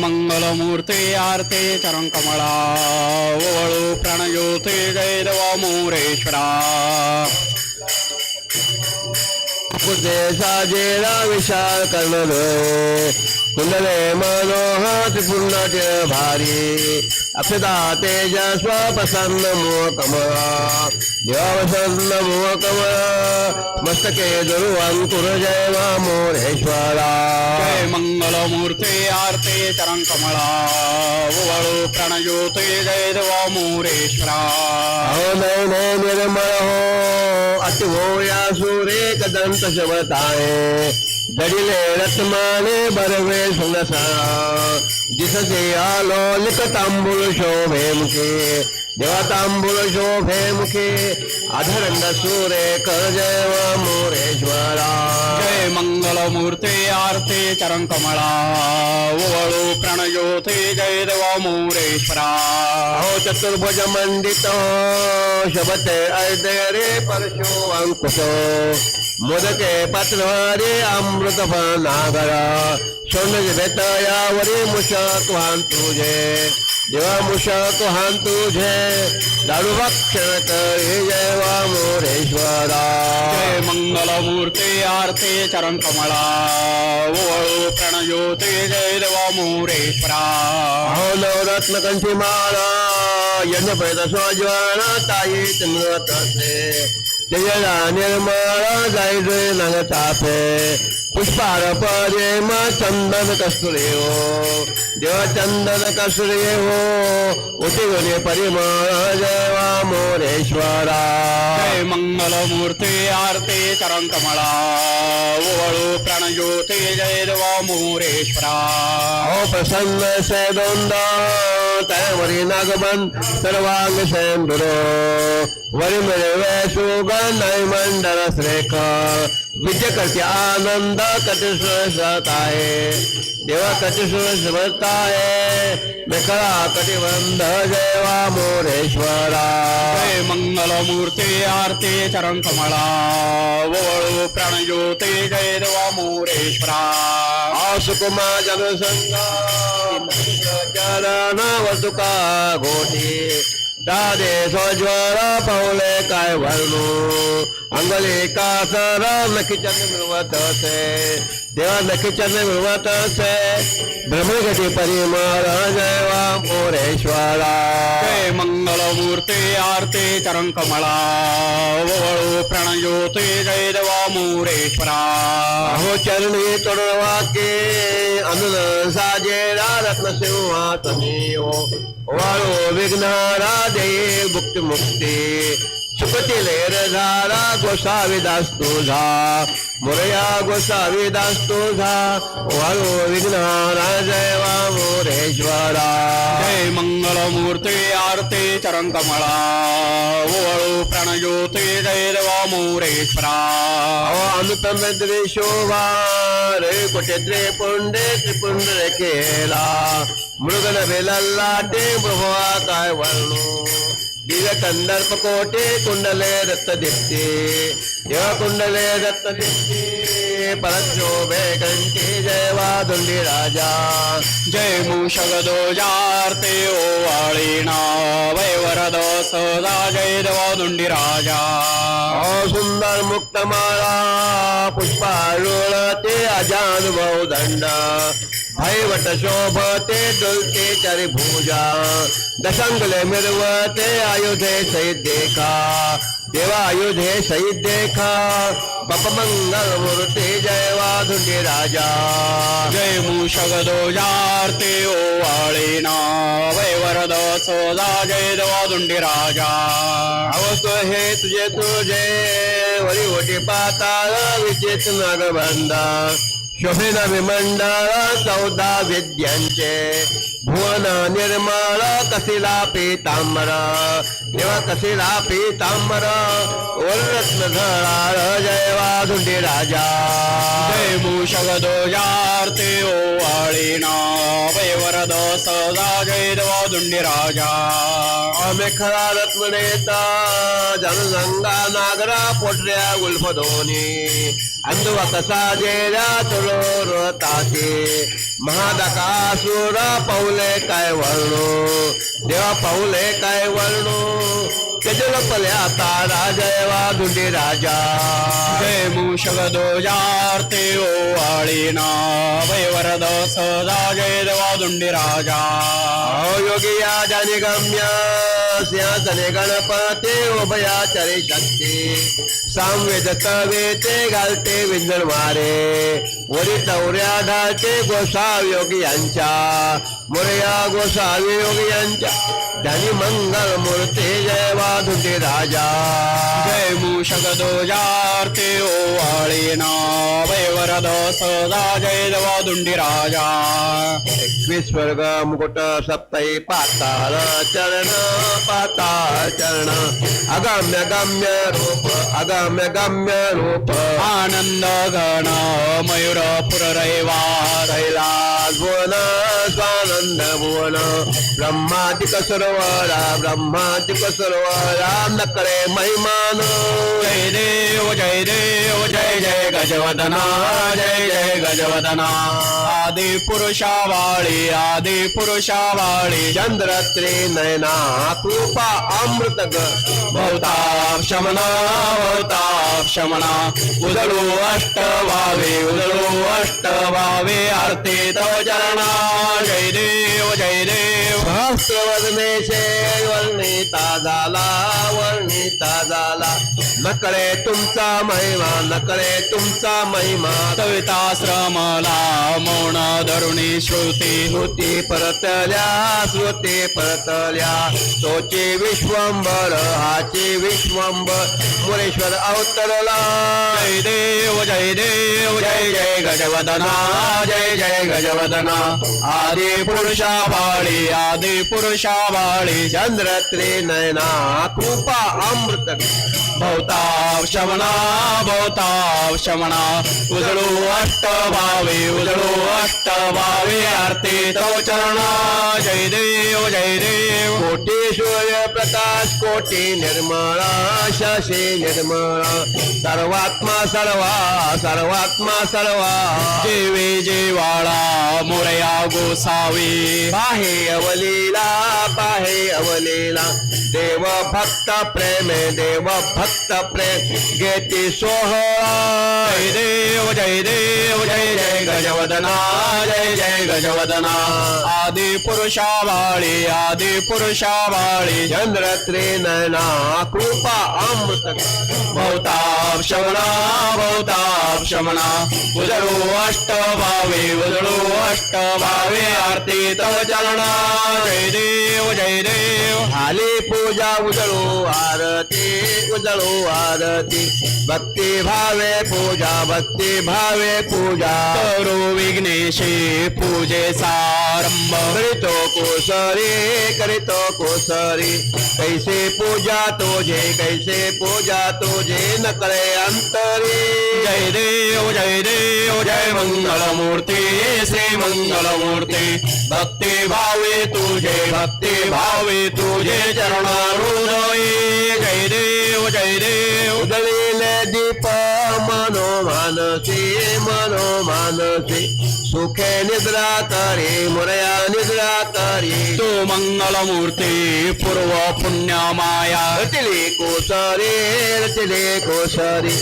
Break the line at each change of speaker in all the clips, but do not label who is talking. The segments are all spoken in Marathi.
मंगलमूर्ती आरते चरण कमळा ओवळू प्रणयोते जय देवा मोरेश्वरा
साजेला विशाल कर्ण कुंडले मनोहर त्रिपुर्णाट्य भारी। अक्षदा तेजस्व प्रसन्न मोह कमळा देवावसन्न मोह कमळा मस्तके दुर्वंकुर जय मोरेश्वरा।
जय मंगलमूर्ती आरते चरण कमळा ओवळू प्रणयोते जय देवा मोरेश्वरा।
हो नैने निर्मळ हो अति हो या सुरे कदंत शबताय दडिले रत्माने बरवे सुनसा। जिससे आलो लिक तांबूळ शोभे मुखे देवा तांबूळ शोभे मुखे। अधरंग सुरे कर जय मोरेश्वरा
जय मंगलमूर्ती आरते चरण कमळा ओवळू प्रणयोते जय देव मोरेश्वरा।
हो चतुर्भुज मंडित शबते अर्धरे परशो अंकुश। मोदके पत्रवारे अमृत नागर सोन बेतयावरी मुशक वाहन तुझे। देवा मुशक वाहन तुझे। दारू भक्षण करे जय वा मोरेश्वरा।
जय मंगलमूर्ती आरते चरण कमळा ओवळू प्रणयोते जय देवा मोरेश्वरा।
अहो नवरत्न कंठी माळा यज्ञ पैदा स्वाज्वाना ताई चंद्रवत असे। တယရာနိမရာဇိုင်ဇေနငတာဖေ पुष्पार प्रेम चंदन कस्तुरे हो देवा चंदन कस्तुरे हो उठी गुणे परिमळ जय वा मोरेश्वरा।
जय मंगलमूर्ती आरते चरण कमळा ओवळू प्रणयोते जय देवा मोरेश्वरा।
अहो प्रसन्न सैदोंद तयवरी नागबन सर्वांग सेंदुर वरी मिळवे सुगंध मंडल श्रेख विद्य करते आनंद कटिश्वत आहे देवा कटिश्वत आहे मेखळा कटिबंध जयवा मोरेश्वरा।
जय मंगलमूर्ती आरते चरण कमळा ओवळू प्रणयोते जय देवा मोरेश्वरा।
आसुकुमा जनसंगा चरण वसुका घोटी दादे स्वज्वर पावले काय वर्णू? अंगले कासर नखिचंद मिळवत असे देवा नखिचंद मिळवत असे ब्रह्मगती परिमळ जयवा मोरेश्वरा।
जय मंगलमूर्ती आरते चरण कमळा ओवळू प्रणयोते जय देवा मोरेश्वरा।
अहो चरणी तोडवाके अनन साजेरा रत्न सिंहासनी। वाळो विघ्नारा दे मुक्ती मुक्ती. सुखती लेर झाला गोसावी दास तुझा. मोरया गोसावी दास तुझा. वाळो विघ्नारा जयवा मोरेश्वरा.
जय मंगलमूर्ती आरते चरण कमळा ओवळू प्रणयोते जय देवा मोरेश्वरा.
अनुतम शोभा. रे कुठे त्रिपुंडे त्रिपुंड रे केला मृगन बेलल्ला ते भवा काय वर्णू दिव्य कंदर्प कोटे कुंडले दत्त दिसते परत शोभे कंठी जय वादुंडी राजा।
जय मूषक दोजार्ते ओवाळीणा वैवरद सदा जय देवा दुंडी राजा।
अ सुंदर मुक्तमाळा पुष्पाळुळ ते अजानुभव दंड। भैवट शोभते डुलते चरिभुजा। दशंगले मिरवते आयुधे सहित देखा देवा आयुधे सहित देखा। बप मंगल मूर्ती जय वाधुंडी राजा।
जय मूषक दोजार्ते ओवाळीणा वैवरद सदा जय देवा दुंडी राजा।
अवस्तो हे तुझे तुझे वरी ओटी पाताळ विचित नागबंधा। शोभेन विमंडळ चौदा विद्यांचे। भुवन निर्मळ कसिला पीतांबर देवा कसिला पीतांबर वररत्न झळाळ जय वाधुंडी राजा.
जय मूषक दोजार्ते ओवाळीणा वैवरद सदा जय देवा राजा.
मेखळा रत्ननेता जनसंगा नागरा पोटऱ्या गुल्फ धोनी अंधुवा कसा जेरा तुळोर ताते महादकासुर पाऊले काय वर्णो देवा पाऊले काय वर्णो त्याच्या लपले आता राजयवा धुंडी राजा.
जय मूषक ध्वजार्थे ओवाळीना वैवरद सदा जय देवा दुंडी राजा.
योगी या जाने गम्य. सिंहासने गणपती उभया चरे शक्ती। सामवेद तवे घालते विंजण मारे। वरी तवऱ्या ढाळते गोसावी योगी यांच्या मोरया गोसावी योगी यांच्या धनी मंगल मूर्ती जय वाधुंडी राजा।
जय मूषक ध्वजार्थे ओवाळीना वैवरद सदा जय देवा दुंडी राजा।
एकवीस वर्ग मुकुट सप्तई पाताळ चरण पाताळ चरण अगम्य गम्य रूप अगम्य गम्य रूप।
आनंद घन मयूर पुररैवा
कैलास भुवन स्वानंद भुवन ब्रह्मादिक सरोवरा ब्रह्मादिक सरोवरा नकळे महिमान
जय देव जय देव जय जय गजवदना जय जय गजवदना आदि पुरुषावाळी आदि पुरुषावाळी.
चंद्रत्रे नयना कृपा अमृत
भवता शमना भवता शमना. उदळो अष्ट वावे उदळो अष्ट वावे. आरती तव चरणा. जय देव जय देव.
सहस्रवर्णेशे वर्णिता झाला वर्णिता झाला. नकळे तुमचा महिमा नकळे तुमचा महिमा.
कविताश्रमला मौन धरुणी श्रुती
श्रुती परतल्या श्रुती परतल्या. तोचे विश्वंभर हाचे विश्वंभर. मुरेश्वर अवतरला.
देव जय देव जय जय गजवदना जय जय गजवदना। आदि पुरुषा बाळी आदि पुरुषा बाळी
चंद्र त्रिनयना कृपा अमृत।
भवताप शमना भवताप शमना। उजळू अष्ट भावे उजळू अष्ट भावे आरती तव चरणा। जय देव जय देव।
कोटी सूर्य प्रकाश कोटी निर्मळा शशी निर्मळा. सर्वात्मा सर्वा सर्वात्मा सर्वा.
जेवे जेवाळा मोरया गोसावी.
पाहे अवलीला पाहे अवलीला. देव भक्त प्रेमे देव भक्त प्रेम घेती सोहळा.
जय देव जय देव जय जय गजवदना जय जय गजवदना. आदि पुरुषा बाळी आदि पुरुषा बाळी
चंद्र त्रिनयना कृपा अमृत.
भवताप शमना भवताप शमना. उजळू अष्ट भावे उजळू अष्ट भावे आरती तव चरणा जय देव जय देव.
झाली पूजा उजळू आरती उजळू आरती। भक्ति भावे पूजा भक्ति भावे पूजा।
करो विघ्नेशी पूजे सारंभ।
करीतो कोसरी करीतो कोसरी। कैसे पूजा तुझे कैसे पूजा तुझे न करे अंतरी।
जय देव जय देव जय मंगल मूर्ती श्री मंगल मूर्ती भक्ती भावे तुझे भक्ती भावे तुझे चरणारुदये जय देव जय देव।
उदळीले दीप मनो मानसी मनो मानसी सुखे निद्रा करी मुरया निद्रा करी
तू मंगल मूर्ती पूर्व पुण्य माया।
रचले कोसरी रचले कोसरी।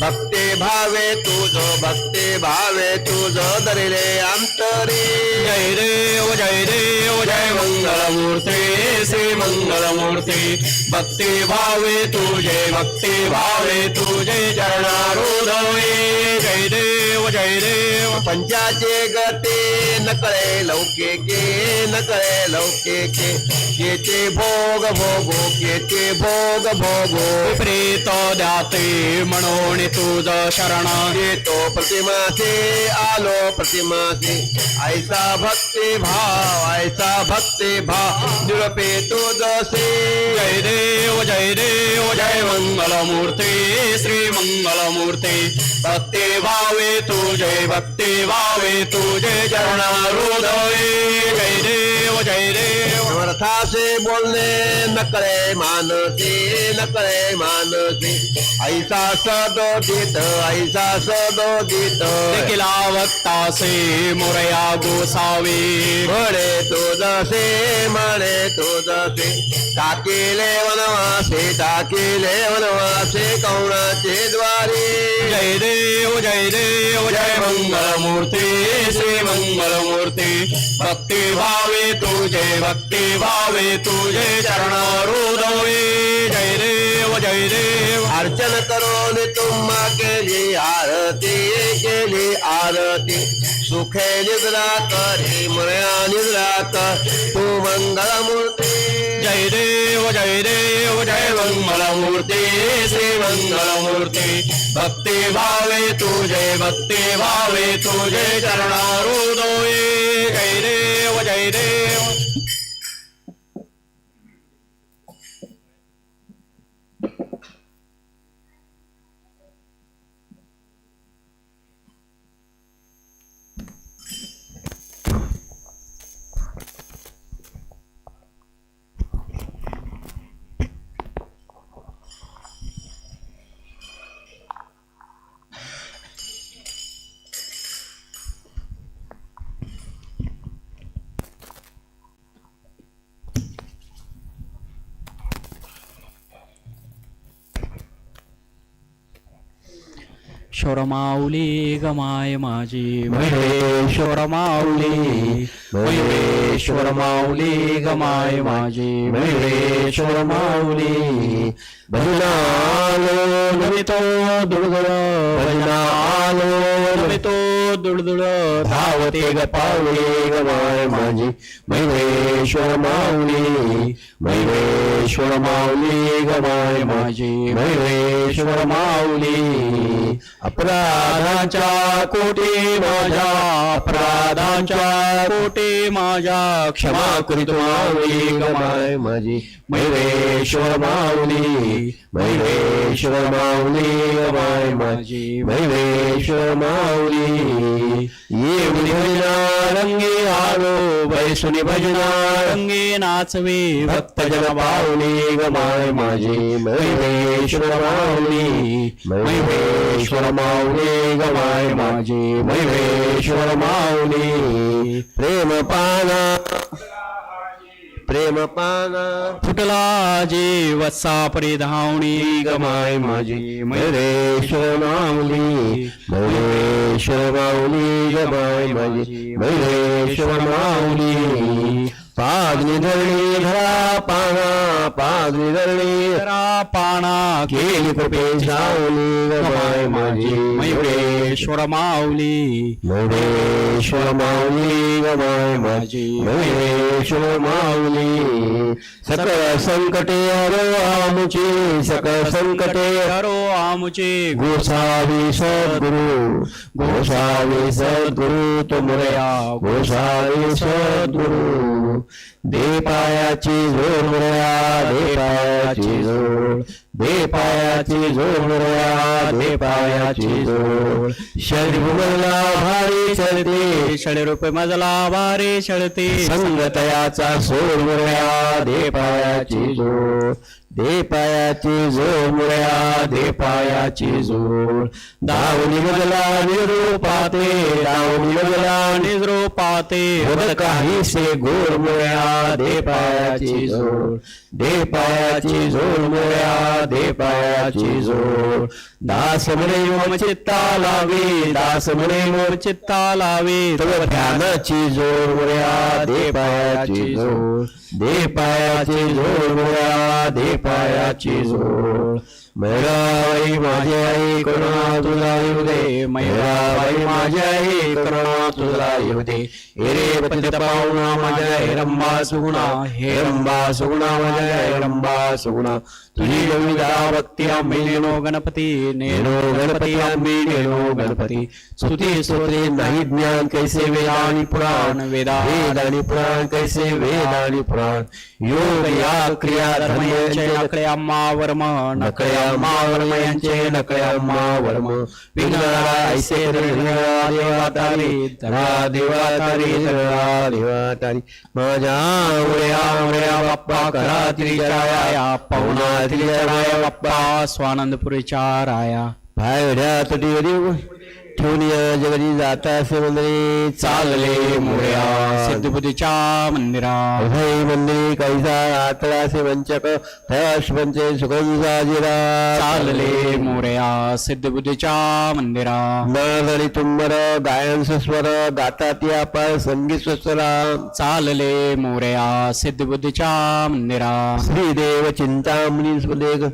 भक्ती भावे तुझ भक्ती भावे तुझ दरिले अंतरी।
जय रे देव जय रे देव जय मंगल मूर्ती श्री मंगल मूर्ती भक्ती भावे तुझे भक्ति भावे तुझे। चरणारुदये जय देव जय देव.
पंचाचे गते नकळे लौकिके नकळे लौकिके केचे भोग भोगो केचे भोग भोगो.
प्रेत द्याते म्हणून तुझ शरण.
येतो प्रतिमासे आलो प्रतिमासे ऐसा भक्ती भाव ऐसा भक्ती भाव निरपे तो जसे.
जय देव जय देव जय मंगल मूर्ती श्री मंगल मूर्ती भक्ती भावे तुझे भक्ती वावे तुझे चरणारुदये जय देव जय देव.
समर्थाचे बोलणे नकळे मानसी नकळे मानसी ऐसा सदोदित ऐसा सदोदित
देखिला वक्तासे मोरया गोसावे।
म्हणे तुझसे म्हणे तुझसे टाकिले वनवासे टाकिले वनवासे कौणाचे द्वारे।
जय देव जय देव जय मंगलमूर्ती श्री मंगलमूर्ती भक्ती भावे तुझे भक्ती भावे तुझे चरणारुदये जय देव जय देव।
अर्चन करून तुम्हा केली आरती केली आरती। सुखे निद्रा करे मया निद्रा कर। तू मंगलमूर्ती
जय देव जय देव जय मंगलमूर्ती। श्री मंगलमूर्ती। भक्ति भावे तुझे भक्ति भावे तुझे चरणारुदये जय देव जय देव। शोरमाऊली गमाय माझी महेश्वर माऊली महेश्वर माऊली गमाय माझी महेश्वर माऊली
भजनालो
नमितो दुर्गुळ
भजनालो
नमितो
धावते ग पावले गमाय माझी महेश्वर माऊली महेश्वर माऊली गमाय माझी महेश्वर माऊली अपराधाच्या कोटी माझ्या
अपराधांच्या कोटे माझ्या
क्षमा करीत माऊली माय माझी महेश्वर माऊली महेश्वर माऊली माय माझी महेश्वर माऊली ये भजना रंगे आलो बैसुनी भजना
रंगे नाचवे
भक्तजन पावली गमाय माझे महिमेश्वर माऊली महिमेश्वर माऊली गमाय माझे महिमेश्वर माऊली प्रेम पाना प्रेम पाना।
फुटला जे वत्सा परिधावणी
गमाय माझी। महेश्वर माऊली महेश्वर माऊली गमाय माझी। महेश्वर माऊली पागनी धरणी धरा पाना पागनी धरणी
जरा पाणा
केली कृपे जाऊनी गमाय माझी
मयुरेश्वर माऊली.
महेश्वर माऊली गमाय माझी महेश्वर माऊली. सकळ संकटे हरो आमुची सकळ संकटे
हरो आमुचे.
गोसावी सद्गुरु गोसावी सद्गुरु तुमरया गोसावी सद्गुरु. दे पायाची जोड मुरया दे पायाची जोड दे पायाची जोड मुरया दे पायाची जोड भारी चढते.
षड रुपये मजला वारे छळते
संगतयाचा सोड मुरया दे पायाची जोड दे पायाची जोड मुळ्या दे पायाची जोड दावणी निरूपाते दावणी मजला
निरूपाते. पाते
काही से गोड मुळ्या दे पायाची जोड. दे पायाची मुळ्या दे पायाची जोर दास म्हणे मोर चित्ता लावे दास म्हणे मोर
चित्ता लावे.
ध्यानाची जोड मुळ्या दे पायाची जोड. दे पायाची जोड मुळ्या दे पायाची झोळ मैराबाई माझी आई करुणा तुला येऊ दे. मैराबाई माझी आई करुणा तुला येऊ दे. एरे पतित पाहुणा माझ्या हेरंबा सुगुणा. हेरंबा सुगुणा माझ्या हेरंबा सुगुणा. तुझी गोविंदा भक्ती आम्ही
नेनो गणपती
नेनो गणपती आम्ही नेनो गणपती. स्तुती स्तोत्रे नाही ज्ञान कैसे वेद आणि पुराण?
वेदा
वेद आणि पुराण कैसे वेद आणि पुराण? योग
या क्रिया धर्म यांचे नकळे अम्मा वर्म नकळे अम्मा वर्म यांचे नकळे अम्मा वर्म। विघ्नहरा ऐसे देवातारी धरा देवातारी धरा
देवातारी माझ्या
उड्या उड्या बाप्पा करा त्रिचाया पवना त्रिचराया बाप्पा स्वानंदपुरीच्या राया
पायड्या तुटी ठेवून या जगती जाता असे मंदिरे
चालले मोर्या सिद्धबुद्धीच्या मंदिरा
अभय मंदिरे कैसा आतळा असे वंचक पंचे सुगम साजिरा
चालले मोर्या सिद्धबुद्धीच्या मंदिरा
आणि तुंबर गायन सस्वर गाता ती अपार संगीत स्वस्वरा
चालले मोर्या सिद्धबुद्धीच्या मंदिरा
श्रीदेव चिंतामणी सुदेग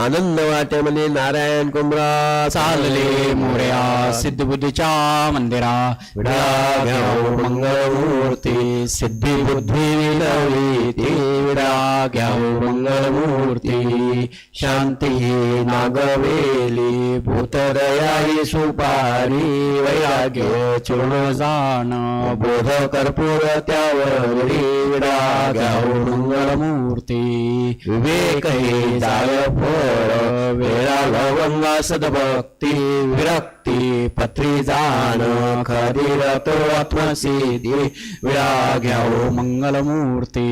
आनंद म्हणे नारायण कुंभरा
चालले मोर्या सिद्धबुद्धीच्या मंदिरा विडा घ्याव मंगळमूर्ती सिद्धी बुद्धी विलवी ती विडा घ्याव मंगळमूर्ती. शांती नागवेली भूतदयाई सुपारी वैराग्य चूर्ण जाण बोध कर्पूर त्यावर विडा घ्याव मंगळमूर्ती. विवेक हे जाय फळ वेळा लवंगा सदभक्ती विरक्ती पत्री जाण खरीर तो आत्मसिद्धी विळा घ्याओ मंगलमूर्ती।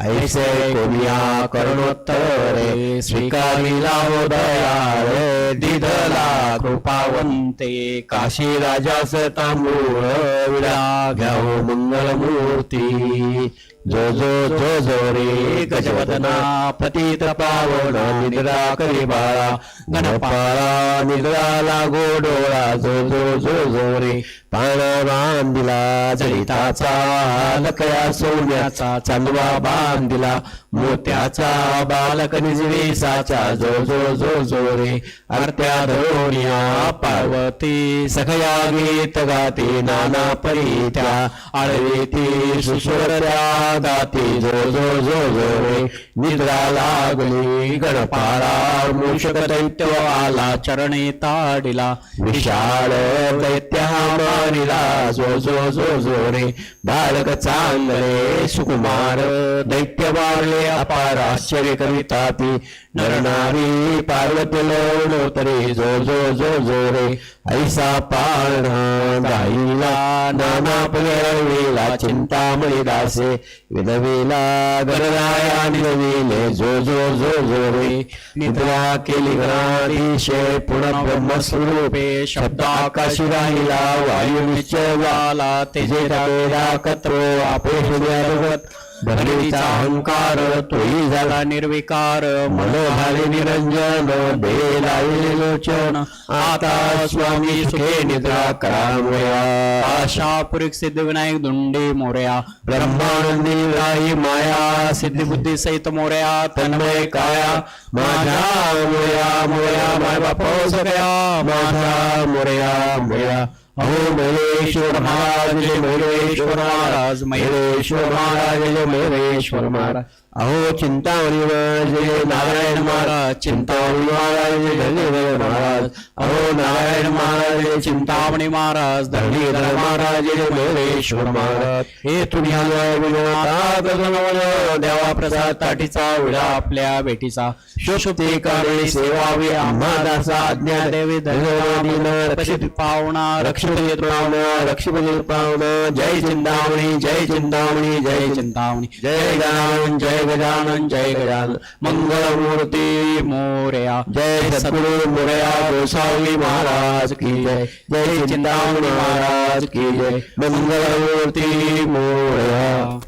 ऐसे कोमिया करुणोत्तरे स्वीकारिला हो दयाळे दिदला कृपावंते। काशी राजास तांबूळ विळा घ्याओ मंगलमूर्ती। जो जो जो जो रे गजवदना पतित पावन निद्रा करी बाळा गणपाळा निद्रा लागो डोळा जो जो जो जो रे पाणा बांधिला जळिताचा लकया सोन्याचा चांदवा बांधिला. मोत्याचा बालक निजवेसाचा जो जो जो जो रे आरत्या धरोनिया पार्वती सखया गीत गाते नाना परीत्या. आळवेती सुस्वरत्या गाते जो जो जो जो रे निद्रा लागली गणपाळा मूषक दैत्य आला चरणे ताडिला. विशाळ दैत्यामानिला जो जो जो जो रे. बालक चांगले सुकुमार दैत्य मारले अपार आश्चर्य कवितापी नरनारी पार्वती लोणोतरे जो जो जो जो रे. ऐसा पाळणा गाईला नाना पुनरविला चिंतामणी दासे विनविला गणराया निलविले जो जो जो जो रे. निद्रा केली गणाधीशे पुन्हा ब्रह्मस्वरूपे शब्दाकाशी राहिला वायू निश्चयवाला तेजे रावेला कत्रो आपे हृदयात भरणीचा अहंकार तोही झाला निर्विकार. मनोभावे निरंजन बेलाईल लोचन. आता स्वामी सुखे निद्रा करामुया आशा पुरिक सिद्धिविनायक दुंडे मोर्या. ब्रह्मानंदी राही माया. सिद्धी बुद्धी सहित मोर्या. तन्मय काया. माझ्या मोर्या मोर्या माय बापा सगळ्या. माझा मोर्या मोर्या अहो महेश्वर महाराज जय महेश्वर महाराज महेश्वर महाराज जय महेश्वर महाराज. अहो चिंतामणी महाराज जय नारायण महाराज चिंतामणी महाराज जय धरणीधर महाराज. अहो नारायण महाराज जय चिंतामणी महाराज धरणीधर महाराज जय महेश्वर महाराज. हे तुम्ही देवा प्रसाद ताटीचा विडा आपल्या भेटीचा. शोषते सेवावे आम्हा दासा आज्ञा देवी धन्यवादीन रक्षित पावना लक्ष्मी पावन लक्ष्मी पावन जय चिंतामणी जय चिंतामणी जय चिंतामणी जय गजानन जय गजानन जय गजानन। मंगलमूर्ती मोरया। जय सद्गुरु मोरया गोसावी महाराज की जय। जय चिंतामणी महाराज की जय। मंगलमूर्ती मोरया।